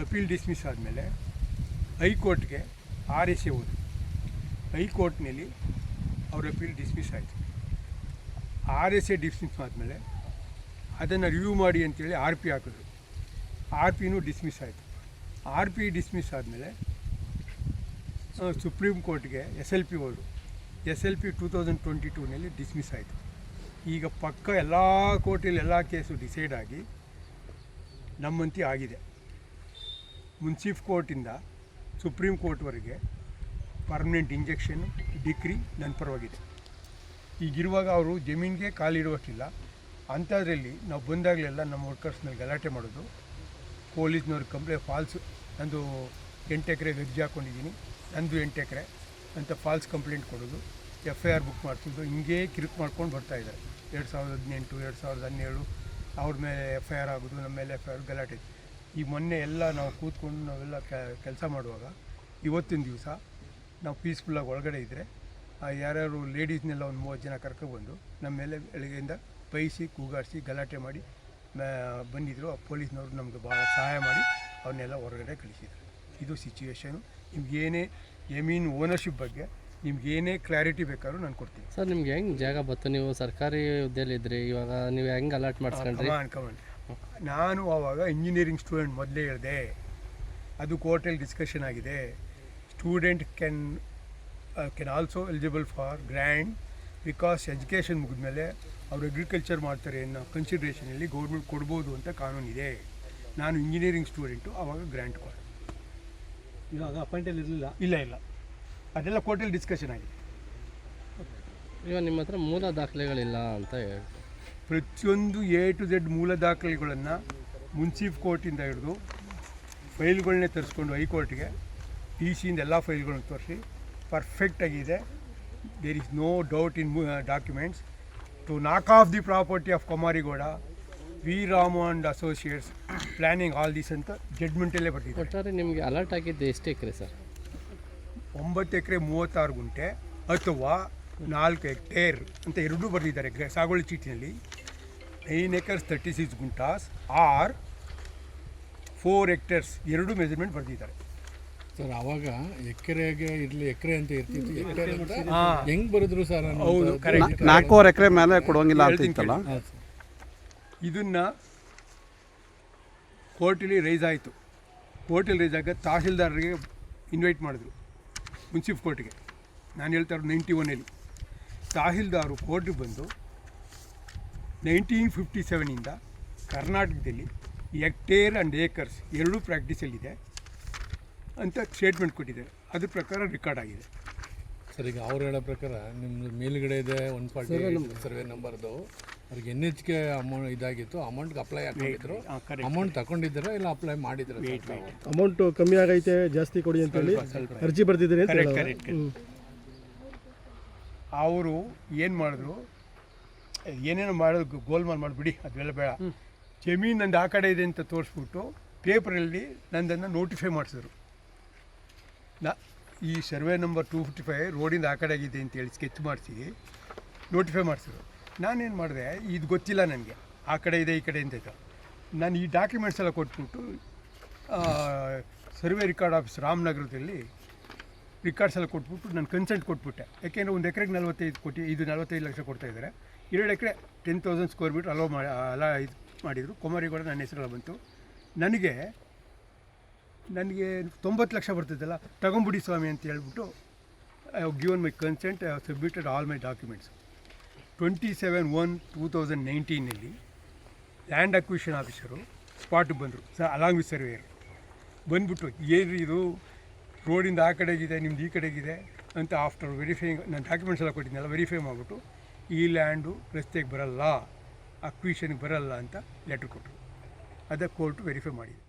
ಅಪೀಲ್ ಡಿಸ್ಮಿಸ್ ಆದಮೇಲೆ ಹೈಕೋರ್ಟ್ಗೆ ಆರ್ ಎಸ್ ಎ ಹೋದ್ರು ಹೈಕೋರ್ಟ್ನಲ್ಲಿ ಅವ್ರ ಅಪೀಲ್ ಡಿಸ್ಮಿಸ್ ಆಯಿತು. ಆರ್ ಎಸ್ ಎ ಡಿಸ್ಮಿಸ್ ಆದಮೇಲೆ ಅದನ್ನು ರಿವ್ಯೂ ಮಾಡಿ ಅಂತೇಳಿ ಆರ್ ಪಿ ಹಾಕಿದ್ರು. ಆರ್ ಪಿನೂ ಡಿಸ್ಮಿಸ್ ಆಯಿತು. ಆರ್ ಪಿ ಡಿಸ್ಮಿಸ್ ಆದಮೇಲೆ ಸುಪ್ರೀಂ ಕೋರ್ಟ್ಗೆ ಎಸ್ ಎಲ್ ಪಿ ಹೋದರು S L P two thousand twenty ಟೂನಲ್ಲಿ dismiss ಆಯಿತು. ಈಗ ಪಕ್ಕ ಎಲ್ಲ ಕೋರ್ಟಲ್ಲಿ ಎಲ್ಲ ಕೇಸು ಡಿಸೈಡ್ ಆಗಿ ನಮ್ಮಂತೆ ಆಗಿದೆ. ಮುನ್ಸಿಫ್ ಕೋರ್ಟಿಂದ ಸುಪ್ರೀಂ ಕೋರ್ಟ್ವರೆಗೆ ಪರ್ಮನೆಂಟ್ ಇಂಜೆಕ್ಷನ್, ಡಿಕ್ರಿ ನನ್ನ ಪರವಾಗಿದೆ. ಈಗಿರುವಾಗ ಅವರು ಜಮೀನಿಗೆ ಕಾಲಿಡುವಷ್ಟಿಲ್ಲ. ಅಂಥದ್ರಲ್ಲಿ ನಾವು ಬಂದಾಗಲೆಲ್ಲ ನಮ್ಮ ವರ್ಕರ್ಸ್ನಲ್ಲಿ ಗಲಾಟೆ ಮಾಡೋದು. ಪೊಲೀಸ್ನವ್ರಿಗೆ ಕಂಪ್ಲೇಂಟ್ ಫಾಲ್ಸ್ ನಂದು ಎಂಟು ಎಕರೆ ಗರ್ಜಿ ಹಾಕ್ಕೊಂಡಿದ್ದೀನಿ. ನಂದು ಎಂಟು ಎಕರೆ ಅಂತ ಫಾಲ್ಸ್ ಕಂಪ್ಲೇಂಟ್ ಕೊಡೋದು. ಎಫ್ ಐ ಆರ್ ಬುಕ್ ಮಾಡಿಸೋದು ಹಿಂಗೇ ಕಿರುಕು ಮಾಡ್ಕೊಂಡು ಬರ್ತಾಯಿದ್ದಾರೆ ಎರಡು ಸಾವಿರದ ಹದಿನೆಂಟು, ಎರಡು ಸಾವಿರದ ಹನ್ನೆರಡು ಅವ್ರ ಮೇಲೆ ಎಫ್ ಐ ಆರ್ ಆಗೋದು, ನಮ್ಮ ಮೇಲೆ ಎಫ್ ಐ ಆರ್ ಗಲಾಟೆ ಈ ಮೊನ್ನೆ ಎಲ್ಲ ನಾವು ಕೂತ್ಕೊಂಡು ನಾವೆಲ್ಲ ಕೆಲಸ ಮಾಡುವಾಗ ಇವತ್ತಿನ ದಿವಸ ನಾವು ಪೀಸ್ಫುಲ್ಲಾಗಿ ಒಳಗಡೆ ಇದ್ದರೆ ಯಾರ್ಯಾರು ಲೇಡೀಸ್ನೆಲ್ಲ ಒಂದು ಮೂವತ್ತು ಜನ ಕರ್ಕೊಬಂದು ನಮ್ಮ ಮೇಲೆ ಬೆಳಗ್ಗೆಯಿಂದ ಬೈಸಿ ಕೂಗಾಡಿಸಿ ಗಲಾಟೆ ಮಾಡಿ ಬಂದಿದ್ದರು ಆ ಪೊಲೀಸ್ನವರು ನಮಗೆ ಭಾಳ ಸಹಾಯ ಮಾಡಿ ಅವನ್ನೆಲ್ಲ ಹೊರಗಡೆ ಕಳಿಸಿದ್ರು. ಇದು ಸಿಚುವೇಶನು ನಿಮ್ಗೇನೇ ಜಮೀನು ಓನರ್ಶಿಪ್ ಬಗ್ಗೆ ನಿಮ್ಗೇನೇ ಕ್ಲಾರಿಟಿ ಬೇಕಾದ್ರೂ ನಾನು ಕೊಡ್ತೀನಿ. ಸರ್ ನಿಮ್ಗೆ ಹೆಂಗೆ ಜಾಗ ಬತ್ತು? ನೀವು ಸರ್ಕಾರಿ ಹುದ್ದೆಯಲ್ಲಿ ಇದ್ರಿ ಇವಾಗ ನೀವು ಹೆಂಗೆ ಅಲರ್ಟ್ ಮಾಡಿಸ್ಕೊಂಡ್ರಿ? ಅನ್ಕೊಂಡ್ ನಾನು ಆವಾಗ ಇಂಜಿನಿಯರಿಂಗ್ ಸ್ಟೂಡೆಂಟ್ ಮೊದಲೇ ಹೇಳಿದೆ. ಅದು ಕೋರ್ಟಲ್ಲಿ ಡಿಸ್ಕಷನ್ ಆಗಿದೆ. Student can can also eligible for grant because education ಮುಗಿದ್ಮೇಲೆ ಅವರು ಅಗ್ರಿಕಲ್ಚರ್ ಮಾಡ್ತಾರೆ ಅನ್ನೋ ಕನ್ಸಿಡ್ರೇಷನಲ್ಲಿ ಗೌರ್ಮೆಂಟ್ ಕೊಡ್ಬೋದು ಅಂತ ಕಾನೂನಿದೆ ನಾನು ಇಂಜಿನಿಯರಿಂಗ್ ಸ್ಟೂಡೆಂಟು ಆವಾಗ ಗ್ರ್ಯಾಂಟ್ ಕೊಡ ಇವಾಗ ಅಪಾಯಿಂಟಲ್ಲಿ ಇರಲಿಲ್ಲ? ಇಲ್ಲ ಇಲ್ಲ. ಅದೆಲ್ಲ ಕೋರ್ಟಲ್ಲಿ ಡಿಸ್ಕಷನ್ ಆಗಿದೆ. ಇವಾಗ ನಿಮ್ಮ ಹತ್ರ ಮೂಲ ದಾಖಲೆಗಳಿಲ್ಲ ಅಂತ ಹೇಳಿ ಪ್ರತಿಯೊಂದು ಎ ಟು ಝೆಡ್ ಮೂಲ ದಾಖಲೆಗಳನ್ನು ಮುನ್ಸಿಪ್ ಕೋರ್ಟಿಂದ ಹಿಡಿದು ಫೈಲ್ಗಳನ್ನೇ ತರಿಸ್ಕೊಂಡು ಹೈಕೋರ್ಟ್ಗೆ ಟಿ ಸಿಯಿಂದ ಎಲ್ಲ ಫೈಲ್ಗಳನ್ನ ತೋರಿಸಿ ಪರ್ಫೆಕ್ಟಾಗಿದೆ there is no doubt in documents to knock off the property of Kumarigowda V Ramu and associates planning all this ಅಂತ ಜಡ್ಮೆಂಟಲ್ಲೇ ಬರ್ತಿದೆ ಒಟ್ಟಾರೆ ನಿಮಗೆ ಅಲರ್ಟ್ ಆಗಿದ್ದು ಎಷ್ಟು ಎಕರೆ ಸರ್? ಒಂಬತ್ತು ಎಕರೆ ಮೂವತ್ತಾರು ಗುಂಟೆ ಅಥವಾ ನಾಲ್ಕು ಹೆಕ್ಟೇರ್ ಅಂತ ಎರಡೂ ಬರೆದಿದ್ದಾರೆ ಸಾಗುವಳಿ ಚೀಟಿನಲ್ಲಿ. Nine acres thirty six guntas or four hectares ಎರಡು ಮೆಜರ್ಮೆಂಟ್ ಬರೆದಿದ್ದಾರೆ. ಸರ್ ಅವಾಗ ಎಕರೆಗೆ ಇರಲಿ ಎಕರೆ ಅಂತ ಇರ್ತಿತ್ತು. ಎಕರೆ ಅಂತ ಹೆಂಗ್ ಬರೆದ್ರು ಸರ್ ಹೌದು ಕರೆಕ್ಟ್ ನಾಲ್ಕೂವರೆ ಎಕರೆ ಮೇಲೆ ಕೊಡೋಂಗಿಲ್ಲ ಅಂತ ಇತ್ತಲ್ಲ? ಇದನ್ನ ಸರ್. ಇದನ್ನು ಕೋರ್ಟಲ್ಲಿ ರೈಸ್ ಆಯಿತು. ಕೋರ್ಟಲ್ಲಿ ರೈಸ್ ಆಗ ತಹಸೀಲ್ದಾರರಿಗೆ ಇನ್ವೈಟ್ ಮಾಡಿದ್ರು ಮುನ್ಸಿಫ್ ಕೋರ್ಟ್ಗೆ. ನಾನು ಹೇಳ್ತಾ ಇರೋ ನೈಂಟಿ ಒನ್ನಲ್ಲಿ ತಹಶೀಲ್ದಾರು ಕೋರ್ಟಿಗೆ ಬಂದು ನೈನ್ಟೀನ್ ಫಿಫ್ಟಿ ಸೆವೆನಿಂದ ಕರ್ನಾಟಕದಲ್ಲಿ ಎಕ್ಟೇರ್ ಆ್ಯಂಡ್ ಏಕರ್ಸ್ ಎರಡೂ ಪ್ರಾಕ್ಟೀಸಲ್ಲಿದೆ ಅಂತ ಸ್ಟೇಟ್ಮೆಂಟ್ ಕೊಟ್ಟಿದ್ದಾರೆ. ಅದ್ರ ಪ್ರಕಾರ ರೆಕಾರ್ಡ್ ಆಗಿದೆ. ಸರ್ ಈಗ ಅವ್ರು ಹೇಳೋ ಪ್ರಕಾರ ನಿಮ್ಮದು ಮೇಲ್ಗಡೆ ಇದೆ ಒನ್ ಫಾರ್ಟಿ ಸರ್ವೆ ನಂಬರ್ದು ಅವ್ರಿಗೆ ಎನ್ ಎಚ್ ಕೆ ಅಮೌಂಟ್ ಇದಾಗಿತ್ತು ಅಮೌಂಟ್ಗೆ ಅಪ್ಲೈ ಆಗಿದ್ರು ಅಮೌಂಟ್ ತಗೊಂಡಿದ್ದೀರಾ ಇಲ್ಲ ಅಪ್ಲೈ ಮಾಡಿದ್ರು ಅಮೌಂಟ್ ಕಮ್ಮಿ ಆಗೈತೆ ಜಾಸ್ತಿ ಕೊಡಿ ಅಂತೇಳಿ ಅರ್ಜಿ ಬರ್ದಿದ್ದೀರಿ ಅಂತ ಕರೆಕ್ಟ್ ಅರ್ಜಿ ಕರೆಕ್ಟ್ ಅವರು ಏನು ಮಾಡಿದ್ರು? ಏನೇನೋ ಮಾಡೋದು ಗೋಲ್ಮಾಲ್ ಮಾಡಿಬಿಡಿ ಅದೆಲ್ಲ ಬೇಡ. ಜಮೀನು ನಂದು ಆ ಕಡೆ ಇದೆ ಅಂತ ತೋರಿಸ್ಬಿಟ್ಟು ಪೇಪರಲ್ಲಿ ನಂದನ್ನು ನೋಟಿಫೈ ಮಾಡಿಸಿದ್ರು. ನಾ, ಈ survey number two fifty five ರೋಡಿಂದ ಆ ಕಡೆ ಆಗಿದೆ ಅಂತೇಳಿ ಸ್ಕೆಚ್ ಮಾಡಿಸಿ ನೋಟಿಫೈ ಮಾಡಿಸಿದ್ರು. ನಾನೇನು ಮಾಡಿದೆ, ಇದು ಗೊತ್ತಿಲ್ಲ ನನಗೆ. ಆ ಕಡೆ ಇದೆ, ಈ ಕಡೆ ಅಂತ. ನಾನು ಈ ಡಾಕ್ಯುಮೆಂಟ್ಸ್ ಎಲ್ಲ ಕೊಟ್ಬಿಟ್ಟು ಸರ್ವೆ ರಿಕಾರ್ಡ್ ಆಫೀಸ್ ರಾಮನಗರದಲ್ಲಿ ರಿಕಾರ್ಡ್ಸ್ ಎಲ್ಲ ಕೊಟ್ಬಿಟ್ಟು ನಾನು ಕನ್ಸೆಂಟ್ ಕೊಟ್ಬಿಟ್ಟೆ. ಯಾಕೆಂದರೆ ಒಂದು ಎಕರೆಗೆ ನಲ್ವತ್ತೈದು ಕೋಟಿ ಇದು ನಲ್ವತ್ತೈದು ಲಕ್ಷ ಕೊಡ್ತಾ ಇದ್ದಾರೆ ಎರಡು ಎಕರೆ ten thousand square metre allow ಮಾಡಿ ಅಲ, ಇದು ಮಾಡಿದರು. ಕುಮಾರಿಗೌಡ ನನ್ನ ಹೆಸರೆಲ್ಲ ಬಂತು. ನನಗೆ ನನಗೆ ತೊಂಬತ್ತು ಲಕ್ಷ ಬರ್ತಿದ್ದಲ್ಲ ತಗೊಂಬಿಡಿ ಸ್ವಾಮಿ ಅಂತ ಹೇಳ್ಬಿಟ್ಟು I have given my consent I have submitted all my documents twenty seven one two thousand ನೈನ್ಟೀನಲ್ಲಿ land acquisition officer ಸ್ಪಾಟಿಗೆ ಬಂದರು, ಸ ಅಲಾಂಗ್ ವಿತ್ ಸರ್ವೇಯರ್ ಬಂದ್ಬಿಟ್ಟು ಏನು ಇದು? ರೋಡಿಂದ ಆ ಕಡೆಗಿದೆ ನಿಮ್ದು ಈ ಕಡೆಗಿದೆ ಅಂತ ಆಫ್ಟರ್ ವೆರಿಫೈಯಿಂಗ್ ನಾನು ಡಾಕ್ಯುಮೆಂಟ್ಸ್ ಎಲ್ಲ ಕೊಟ್ಟಿದ್ದೆನಲ್ಲ ವೆರಿಫೈ ಮಾಡಿಬಿಟ್ಟು, ಈ ಲ್ಯಾಂಡು ರಸ್ತೆಗೆ ಬರಲ್ಲ ಅಕ್ವಿಷನ್ಗೆ ಬರಲ್ಲ ಅಂತ ಲೆಟ್ರ್ ಕೊಟ್ಟರು ಅದಕ್ಕೆ ಕೋರ್ಟು ವೆರಿಫೈ ಮಾಡಿದೆ.